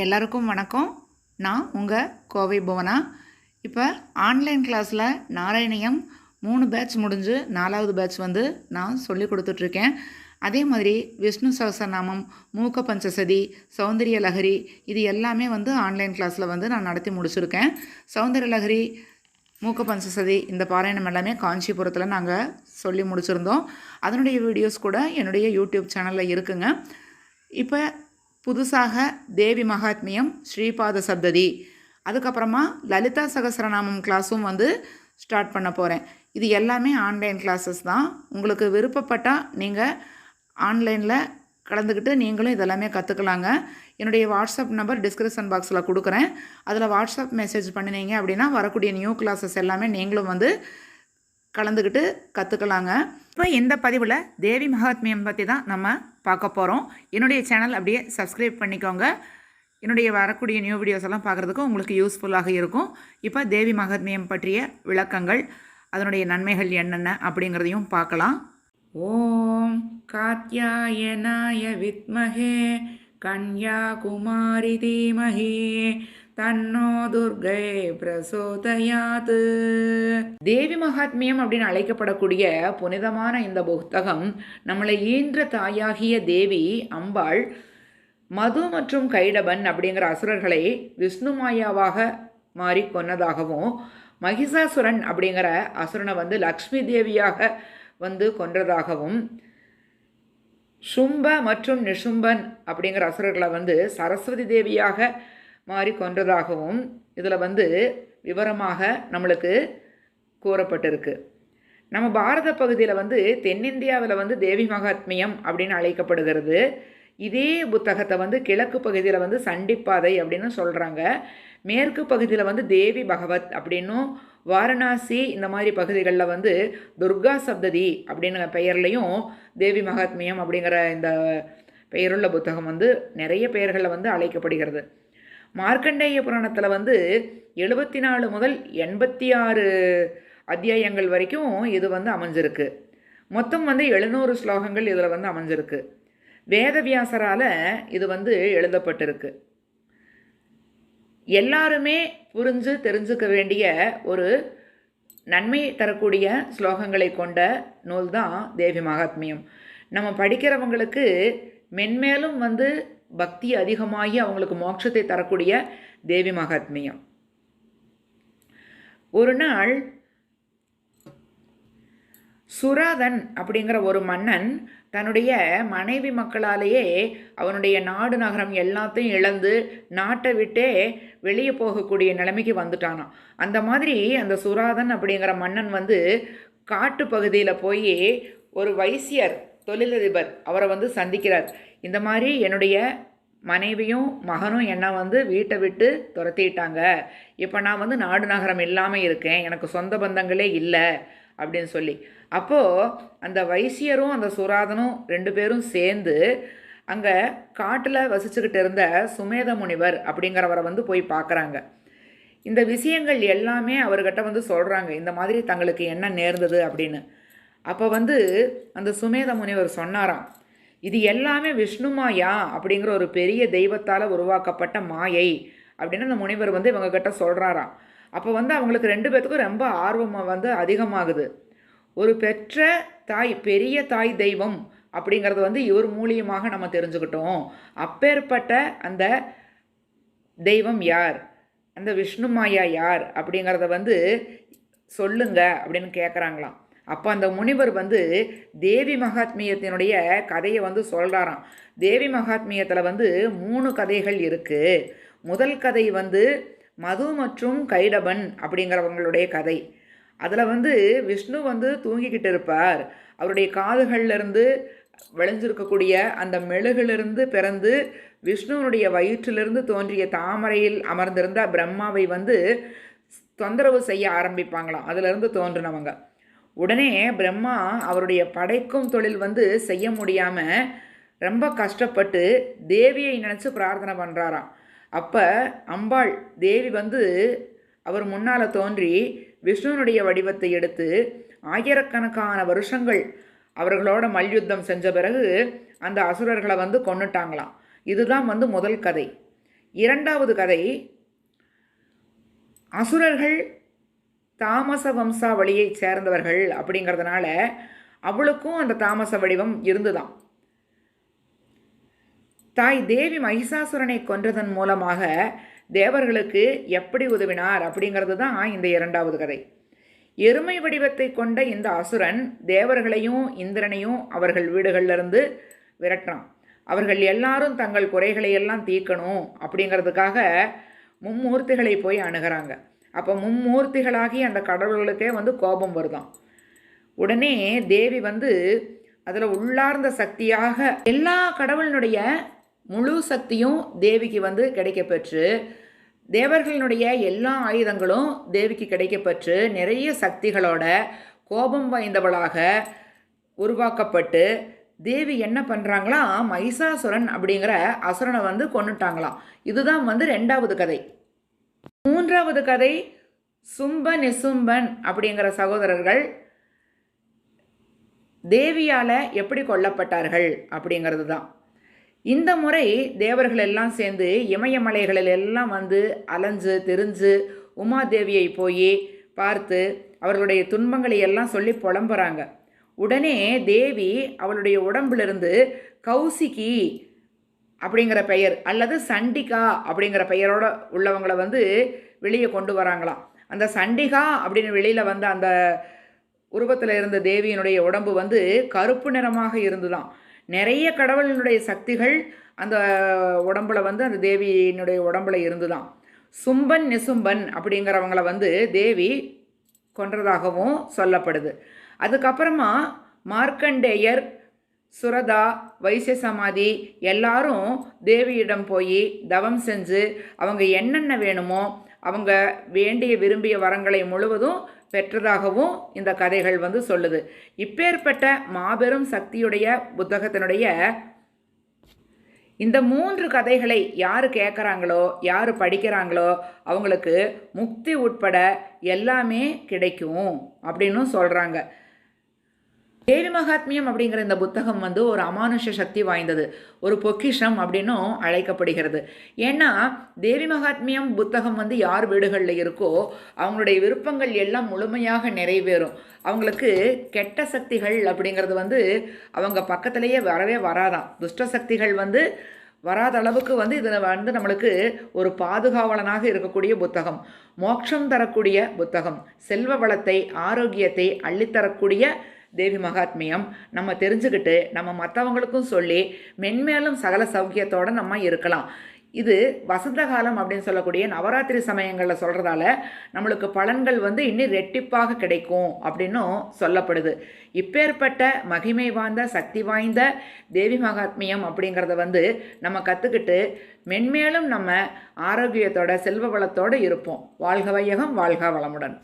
எல்லாருக்கும் வணக்கம். நான் உங்கள் கோவை புவனா. இப்போ ஆன்லைன் கிளாஸில் நாராயணியம் மூணு பேட்ச் முடிஞ்சு நாலாவது பேட்ச் வந்து நான் சொல்லி கொடுத்துட்ருக்கேன். அதே மாதிரி விஷ்ணு சகசரநாமம் மூக்க பஞ்சசதி சௌந்தரிய லஹரி இது எல்லாமே வந்து ஆன்லைன் கிளாஸில் வந்து நான் நடத்தி முடிச்சிருக்கேன். சௌந்தரிய லஹரி மூக்க பஞ்சசதி இந்த பாராயணம் எல்லாமே காஞ்சிபுரத்தில் நாங்கள் சொல்லி முடிச்சிருந்தோம். அதனுடைய வீடியோஸ் கூட என்னுடைய யூடியூப் சேனலில் இருக்குங்க. இப்போ புதுசாக தேவி மகாத்மியம் ஸ்ரீபாத சப்ததி. அதுக்கப்புறமா லலிதா சகஸ்ரநாமம் கிளாஸும் வந்து ஸ்டார்ட் பண்ண போகிறேன் இது எல்லாமே ஆன்லைன் கிளாஸஸ் தான். உங்களுக்கு விருப்பப்பட்டால் நீங்கள் ஆன்லைனில் கலந்துக்கிட்டு நீங்களும் இதெல்லாமே கற்றுக்கலாங்க என்னுடைய வாட்ஸ்அப் நம்பர் டிஸ்கிரிப்ஷன் பாக்ஸில் கொடுக்குறேன். அதில் வாட்ஸ்அப் மெசேஜ் பண்ணினீங்க அப்படின்னா வரக்கூடிய நியூ கிளாஸஸ் எல்லாமே நீங்களும் வந்து கலந்துக்கிட்டு கற்றுக்கலாங்க இப்போ இந்த பதிவில் தேவி மகாத்மியம் பற்றி தான் நம்ம பார்க்க போகிறோம் என்னுடைய சேனல் அப்படியே சப்ஸ்கிரைப் பண்ணிக்கோங்க. என்னுடைய வரக்கூடிய நியூ வீடியோஸ் எல்லாம் பார்க்குறதுக்கு உங்களுக்கு யூஸ்ஃபுல்லாக இருக்கும். இப்போ தேவி மகாத்மியம் பற்றிய விளக்கங்கள் அதனுடைய நன்மைகள் என்னென்ன அப்படிங்கிறதையும் பார்க்கலாம். ஓம் காத்யாயனாய வித்மஹே கன்யாகுமாரி தீமஹி தன்னோ துர்கை பிரசோதயாத் தேவி மகாத்மியம் அப்படின்னு அழைக்கப்படக்கூடிய புனிதமான இந்த புத்தகம் நம்மளை ஈன்ற தாயாகிய தேவி அம்பாள் மது மற்றும் கைடபன் அப்படிங்கிற அசுரர்களை விஷ்ணு மாயாவாக மாறி கொன்னதாகவும் மகிஷாசுரன் அப்படிங்கிற அசுரனை வந்து லக்ஷ்மி தேவியாக வந்து கொன்றதாகவும் சும்ப மற்றும் நிஷும்பன் அப்படிங்கிற அசுரர்களை வந்து சரஸ்வதி தேவியாக மாறிக்கொண்டதாகவும் இதில் வந்து விவரமாக நம்மளுக்கு கூறப்பட்டிருக்கு. நம்ம பாரத பகுதியில் வந்து தென்னிந்தியாவில் வந்து தேவி மகாத்மியம் அப்படின்னு அழைக்கப்படுகிறது. இதே புத்தகத்தை வந்து கிழக்கு பகுதியில் வந்து சண்டிப்பாதை அப்படின்னு சொல்கிறாங்க மேற்கு பகுதியில் வந்து தேவி பகவத் அப்படின்னும் வாரணாசி இந்த மாதிரி பகுதிகளில் வந்து துர்கா சப்ததி அப்படிங்கிற பெயர்லையும் தேவி மகாத்மியம் அப்படிங்கிற இந்த பெயருள்ள புத்தகம் வந்து நிறைய பெயர்களில் வந்து அழைக்கப்படுகிறது. மார்க்கண்டேய புராணத்தில் வந்து எழுபத்தி நாலு முதல் எண்பத்தி ஆறு அத்தியாயங்கள் வரைக்கும் இது வந்து அமைஞ்சிருக்கு. மொத்தம் வந்து எழுநூறு ஸ்லோகங்கள் இதில் வந்து அமைஞ்சிருக்கு. வேதவியாசரால் இது வந்து எழுதப்பட்டிருக்கு. எல்லாருமே புரிஞ்சு தெரிஞ்சுக்க வேண்டிய ஒரு நன்மை தரக்கூடிய ஸ்லோகங்களை கொண்ட நூல் தான் தேவி மகாத்மியம். நம்ம படிக்கிறவங்களுக்கு மென்மேலும் வந்து பக்தி அதிகமாகி அவங்களுக்கு மோட்சத்தை தரக்கூடிய தேவி மகாத்மியம். ஒரு நாள் சுராதன் அப்படிங்கிற ஒரு மன்னன் தன்னுடைய மனைவி மக்களாலேயே அவனுடைய நாடு நகரம் எல்லாத்தையும் இழந்து நாட்டை விட்டே வெளியே போகக்கூடிய நிலைமைக்கு வந்துட்டானான் அந்த மாதிரி அந்த சுராதன் அப்படிங்கிற மன்னன் வந்து காட்டு பகுதியில் போய் ஒரு வைசியர் தொழிலதிபர் அவரை வந்து சந்திக்கிறார். இந்த மாதிரி என்னுடைய மனைவியும் மகனும் என்னை வந்து வீட்டை விட்டு துரத்திட்டாங்க. இப்போ நான் வந்து நாடு நகரம் இல்லாமல் இருக்கேன். எனக்கு சொந்த பந்தங்களே இல்லை அப்படின்னு சொல்லி. அப்போது அந்த வைசியரும் அந்த சுராதனும் ரெண்டு பேரும் சேர்ந்து அங்கே காட்டில் வசிச்சுக்கிட்டு இருந்த சுமேத முனிவர் அப்படிங்கிறவரை வந்து போய் பார்க்குறாங்க இந்த விஷயங்கள் எல்லாமே அவர்கிட்ட வந்து சொல்கிறாங்க இந்த மாதிரி தங்களுக்கு என்ன நேர்ந்தது அப்படின்னு. அப்போ வந்து அந்த சுமேத முனிவர் சொன்னாராம். இது எல்லாமே விஷ்ணு மாயா அப்படிங்கிற ஒரு பெரிய தெய்வத்தால் உருவாக்கப்பட்ட மாயை அப்படின்னு அந்த முனிவர் வந்து இவங்க கிட்ட சொல்கிறாராம் அப்போ வந்து அவங்களுக்கு ரெண்டு பேர்த்துக்கும் ரொம்ப ஆர்வமாக வந்து அதிகமாகுது. ஒரு பெற்ற தாய் பெரிய தாய் தெய்வம் அப்படிங்கிறது வந்து இவர் மூலியமாக நம்ம தெரிஞ்சுக்கிட்டோம். அப்பேற்பட்ட அந்த தெய்வம் யார்? அந்த விஷ்ணு மாயா யார் அப்படிங்கிறத வந்து சொல்லுங்க அப்படின்னு கேட்குறாங்களாம் அப்போ அந்த முனிவர் வந்து தேவி மகாத்மியத்தினுடைய கதையை வந்து சொல்கிறாராம் தேவி மகாத்மியத்தில் வந்து மூணு கதைகள் இருக்குது முதல் கதை வந்து மது மற்றும் கைடபன் அப்படிங்கிறவங்களுடைய கதை. அதில் வந்து விஷ்ணு வந்து தூங்கிக்கிட்டு இருப்பார். அவருடைய காதுகள்லேருந்து விளைஞ்சிருக்கக்கூடிய அந்த மெழுகிலிருந்து பிறந்து விஷ்ணுவனுடைய வயிற்றிலிருந்து தோன்றிய தாமரையில் அமர்ந்திருந்த பிரம்மாவை வந்து தொந்தரவு செய்ய ஆரம்பிப்பாங்களாம். அதிலிருந்து தோன்றினவங்க. உடனே பிரம்மா அவருடைய படைக்கும் தொழில் வந்து செய்ய முடியாமல் ரொம்ப கஷ்டப்பட்டு தேவியை நினச்சி பிரார்த்தனை பண்ணுறாராம் அப்போ அம்பாள் தேவி வந்து அவர் முன்னால் தோன்றி விஷ்ணுனுடைய வடிவத்தை எடுத்து ஆயிரக்கணக்கான வருஷங்கள் அவர்களோட மல்யுத்தம் செஞ்ச பிறகு அந்த அசுரர்களை வந்து கொண்டுட்டாங்களாம் இதுதான் வந்து முதல் கதை. இரண்டாவது கதை அசுரர்கள் தாமச வம்சாவளியைச் சேர்ந்தவர்கள் அப்படிங்கிறதுனால அவளுக்கும் அந்த தாமச வடிவம் இருந்துதான் தாய் தேவி மகிஷாசுரனை கொன்றதன் மூலமாக தேவர்களுக்கு எப்படி உதவினார் அப்படிங்கிறது தான் இந்த இரண்டாவது கதை. எருமை வடிவத்தை கொண்ட இந்த அசுரன் தேவர்களையும் இந்திரனையும் அவர்கள் வீடுகளிலிருந்து விரட்டுறான் அவர்கள் எல்லாரும் தங்கள் குறைகளை எல்லாம் தீர்க்கணும் அப்படிங்கிறதுக்காக மும்மூர்த்திகளை போய் அணுகிறாங்க. அப்போ மும்மூர்த்திகளாகி அந்த கடவுள்களுக்கே வந்து கோபம் வருதான் உடனே தேவி வந்து அதில் உள்ளார்ந்த சக்தியாக எல்லா கடவுளினுடைய முழு சக்தியும் தேவிக்கு வந்து கிடைக்கப்பெற்று தேவர்களினுடைய எல்லா ஆயுதங்களும் தேவிக்கு கிடைக்கப்பெற்று நிறைய சக்திகளோட கோபம் வாய்ந்தவளாக உருவாக்கப்பட்டு தேவி என்ன பண்ணுறாங்களா மைசாசுரன் அப்படிங்கிற அசுரனை வந்து கொண்டுட்டாங்களாம் இதுதான் வந்து ரெண்டாவது கதை. மூன்றாவது கதை சும்ப நிசும்பன் அப்படிங்கிற சகோதரர்கள் தேவியால் எப்படி கொல்லப்பட்டார்கள் அப்படிங்கிறது தான். இந்த முறை தேவர்கள் எல்லாம் சேர்ந்து இமயமலைகளில் எல்லாம் வந்து அலைஞ்சு தெரிஞ்சு உமாதேவியை போய் பார்த்து அவர்களுடைய துன்பங்களை எல்லாம் சொல்லி புலம்புறாங்க. உடனே தேவி அவளுடைய உடம்பிலிருந்து கௌசிகி அப்படிங்கிற பெயர். அல்லது சண்டிகா அப்படிங்கிற பெயரோட உள்ளவங்களை வந்து வெளியே கொண்டு வராங்களாம். அந்த சண்டிகா அப்படின்னு வெளியில் வந்த அந்த உருவத்தில் இருந்த தேவியினுடைய உடம்பு வந்து கருப்பு நிறமாக இருந்துதான் நிறைய கடவுளினுடைய சக்திகள் அந்த உடம்புல வந்து அந்த தேவியினுடைய உடம்புல இருந்துதான் சும்பன் நிசும்பன் அப்படிங்கிறவங்களை வந்து தேவி கொன்றதாகவும் சொல்லப்படுது. அதுக்கப்புறமா மார்க்கண்டேயர் சுரதா வைசிய சமாதி எல்லாரும் தேவியிடம் போய் தவம் செஞ்சு அவங்க என்னென்ன வேணுமோ அவங்க வேண்டிய விரும்பிய வரங்களை முழுவதும் பெற்றதாகவும் இந்த கதைகள் வந்து சொல்லுது. இப்பேற்பட்ட மாபெரும் சக்தியுடைய புத்தகத்தினுடைய இந்த மூன்று கதைகளை யார் கேட்குறாங்களோ யார் படிக்கிறாங்களோ அவங்களுக்கு முக்தி உட்பட எல்லாமே கிடைக்கும் அப்படின்னு சொல்கிறாங்க தேவி மகாத்மியம் அப்படிங்கிற இந்த புத்தகம் வந்து ஒரு அமானுஷ சக்தி வாய்ந்தது. ஒரு பொக்கிஷம் அப்படின்னும் அழைக்கப்படுகிறது. ஏன்னா தேவி மகாத்மியம் புத்தகம் வந்து யார் வீடுகளில் இருக்கோ அவங்களுடைய விருப்பங்கள் எல்லாம் முழுமையாக நிறைவேறும். அவங்களுக்கு கெட்ட சக்திகள் அப்படிங்கிறது வந்து அவங்க பக்கத்திலேயே வரவே வராதான் துஷ்ட சக்திகள் வந்து வராத அளவுக்கு வந்து இதில் வந்து நம்மளுக்கு ஒரு பாதுகாவலனாக இருக்கக்கூடிய புத்தகம். மோட்சம் தரக்கூடிய புத்தகம். செல்வ வளத்தை ஆரோக்கியத்தை அள்ளித்தரக்கூடிய தேவி மகாத்மியம் நம்ம தெரிஞ்சுக்கிட்டு நம்ம மற்றவங்களுக்கும் சொல்லி மென்மேலும் சகல சௌக்கியத்தோடு நம்ம இருக்கலாம். இது வசந்த காலம் அப்படின்னு சொல்லக்கூடிய நவராத்திரி சமயங்களில் சொல்கிறதால நம்மளுக்கு பலன்கள் வந்து இன்னும் ரெட்டிப்பாக கிடைக்கும் அப்படின்னும் சொல்லப்படுது. இப்பேற்பட்ட மகிமை வாய்ந்த சக்தி வாய்ந்த தேவி மகாத்மியம் அப்படிங்கிறத வந்து நம்ம கற்றுக்கிட்டு மென்மேலும் நம்ம ஆரோக்கியத்தோட செல்வ வளத்தோடு இருப்போம். வாழ்க வையகம் வாழ்க வளமுடன்.